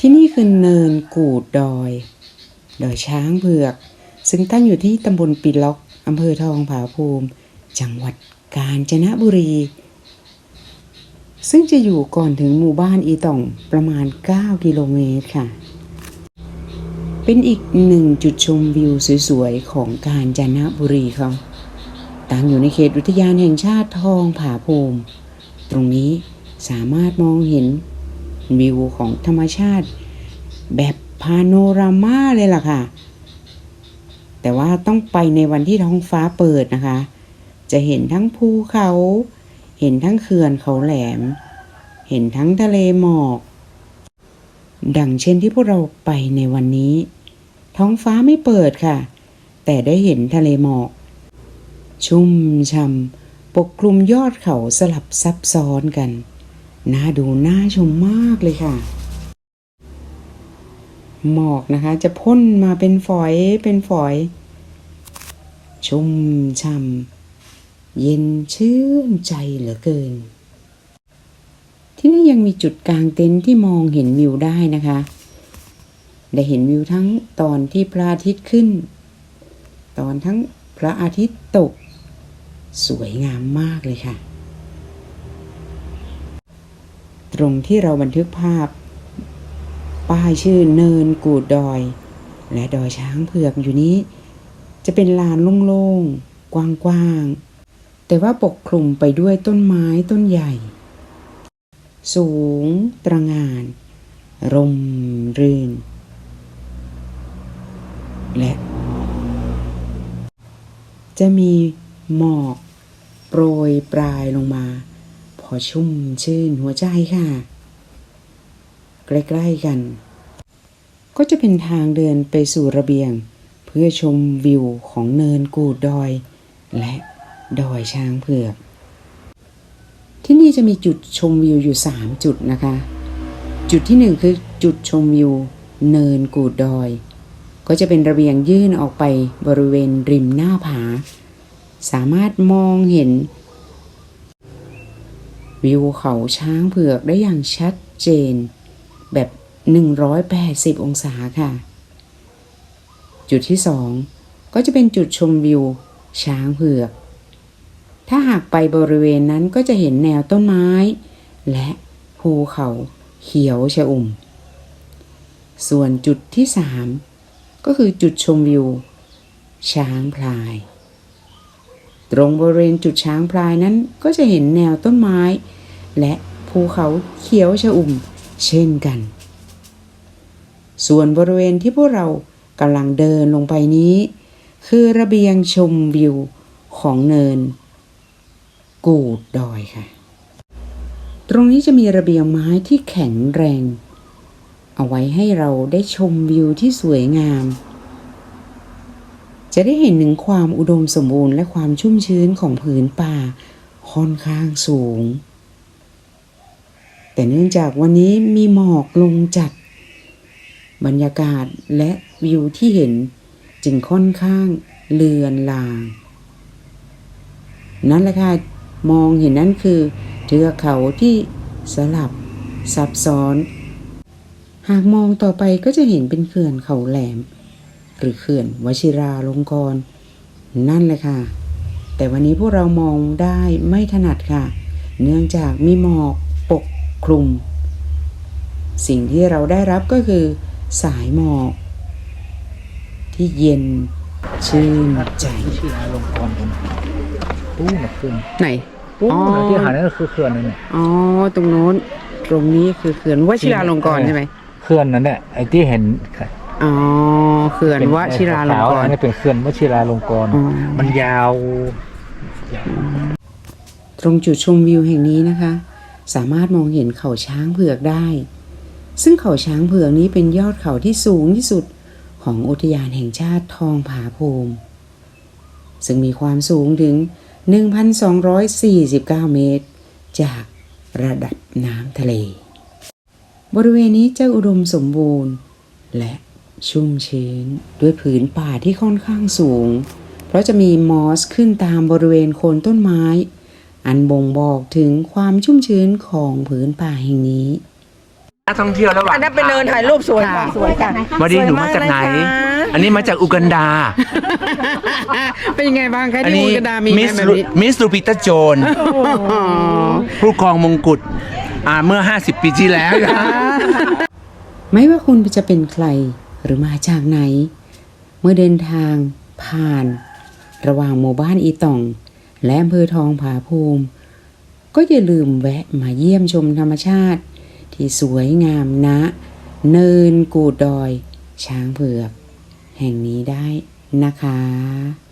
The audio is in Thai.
ที่นี่คือเนินกูดดอย ดอยช้างเผือก ซึ่งตั้งอยู่ที่ตำบลปิล็อกอำเภอทองผาภูมิ จังหวัดกาญจนบุรี ซึ่งจะอยู่ก่อนถึงหมู่บ้านอีต่องประมาณ 9 กิโลเมตรค่ะ เป็นอีกหนึ่งจุดชมวิวสวยๆ ของกาญจนบุรีเขาตั้งอยู่ในเขตอุทยานแห่งชาติทองผาภูมิ ตรงนี้สามารถมองเห็น วิวของธรรมชาติ แบบพาโนรามาเลยล่ะค่ะ แต่ว่าต้องไปในวันที่ท้องฟ้าเปิดนะคะ จะเห็นทั้งภูเขา เห็นทั้งเขื่อนเขาแหลม เห็นทั้งทะเลหมอก ดังเช่นที่พวกเราไปในวันนี้ ท้องฟ้าไม่เปิดค่ะ แต่ได้เห็นทะเลหมอก ชุ่มช่ำปกคลุมยอดเขาสลับซับซ้อนกัน น่าดูน่าชมมากเลยค่ะ หมอกนะคะ จะพ่นมาเป็นฝอยเป็นฝอย ชุ่มช่ำเย็นชื่นใจเหลือเกิน ที่นี่ยังมีจุดกลางเต็นท์ที่มองเห็นวิวได้นะคะ ได้เห็นวิวทั้งตอนที่พระอาทิตย์ขึ้น ตอนทั้งพระอาทิตย์ตก สวยงามมากเลยค่ะ ตรงที่เราบันทึกภาพ ป้ายชื่อเนินกูดดอย และดอยช้างเผือกอยู่นี้ จะเป็นลานโล่งๆ กว้างๆ แต่ว่าปกคลุมไปด้วยต้นไม้ต้นใหญ่ สูง ตระหง่านร่มรื่น และ จะมีหมอก โปรยปลายลงมา พอชุ่มชื่นหัวใจค่ะ ใกล้ๆกัน ก็จะเป็นทางเดินไปสู่ระเบียง เพื่อชมวิวของเนินกูดดอย และดอยช้างเผือก ที่นี่จะมีจุดชมวิวอยู่ 3 จุดนะคะ จุดที่ 1 คือจุดชมวิว เนินกูดดอย ก็จะเป็นระเบียงยื่นออกไปบริเวณริมหน้าผา สามารถมองเห็น วิวเขาช้างเผือกได้อย่างชัดเจน แบบ 180 องศาค่ะ จุดที่ 2 ก็จะเป็นจุดชมวิวช้างเผือก ถ้าหากไปบริเวณนั้นก็จะเห็นแนวต้นไม้ และภูเขาเขียวชอุ่ม ส่วนจุดที่ 3 ก็คือจุดชมวิว ช้างพลาย ตรงบริเวณจุดช้างพลายนั้นก็จะเห็นแนวต้นไม้ และภูเขาเขียวชอุ่ม เช่นกัน ส่วนบริเวณที่พวกเรากำลังเดินลงไปนี้ คือระเบียงชมวิวของเนิน กูดดอยค่ะ ตรงนี้จะมีระเบียงไม้ที่แข็งแรง เอาไว้ให้เราได้ชมวิวที่สวยงาม จะได้เห็นถึงความอุดมสมบูรณ์และความชุ่มชื้นของผืนป่าค่อนข้างสูง แต่เนื่องจากวันนี้มีหมอกลงจัด บรรยากาศและวิวที่เห็นจึงค่อนข้างเลือนลาง นั่นแหละค่ะ มองเห็นนั่นคือเทือกเขาที่สลับซับซ้อน หากมองต่อไปก็จะเห็นเป็นเขื่อนเขาแหลม หรือเขื่อนวชิราลงกรณ์นั่นแหละค่ะ แต่วันนี้พวกเรามองได้ไม่ถนัดค่ะ เนื่องจากมีหมอกปก คลุม สิ่งที่เราได้รับก็คือ สายหมอก ที่เย็นชื่นใจที่นาลงกรณ์ผมตู้น่ะขึ้นไหนตู้อ๋อน่ะที่หานั่นก็คือเขื่อนนั่นแหละอ๋อตรงโน้นตรงนี้คือเขื่อนวชิราลงกรณ์ใช่ไหมเขื่อนนั่นแหละไอ้ที่เห็นอ๋อเขื่อนวชิราลงกรอันณ์นี้เป็นเขื่อนวชิราลงกรณ์อ๋อมันยาว ตรงจุดชมวิวแห่งนี้นะคะ สามารถมองเห็นเขาช้างเผือกได้ ซึ่งเขาช้างเผือกนี้เป็นยอดเขาที่สูงที่สุดของอุทยานแห่งชาติทองผาภูมิ ซึ่งมีความสูงถึง 1,249 เมตร จากระดับน้ำทะเล บริเวณนี้จะอุดมสมบูรณ์ และชุ่มชื้นด้วยผืนป่าที่ค่อนข้างสูง เพราะจะมีมอสขึ้นตามบริเวณโคนต้นไม้ อันบ่งบอกถึงความชุ่มชื้นของผืนป่าแห่งนี้นักท่องเที่ยวระหว่างอันนั้นเป็นเนินถ่ายรูปสวยค่ะสวยค่ะมาดีสวยหนูมาจากไหนเลยค่ะอันนี้มาจากอุกันดา เป็นยังไงบ้างคะอันที่นี้อูกาดามีไหมมิสแบบนี้มิสลูปิตาโจนผู้ครองมงกุฎอ่าเมื่อ 50 ปีที่แล้วนะไม่ว่าคุณจะเป็นใครหรือมาจากไหน เมื่อเดินทางผ่าน ระหว่างหมู่บ้านอีต่อง และอำเภอทองผาภูมิ ก็อย่าลืมแวะมาเยี่ยมชมธรรมชาติ ที่สวยงามนะ เนินกูดดอย ช้างเผือก แห่งนี้ได้นะคะ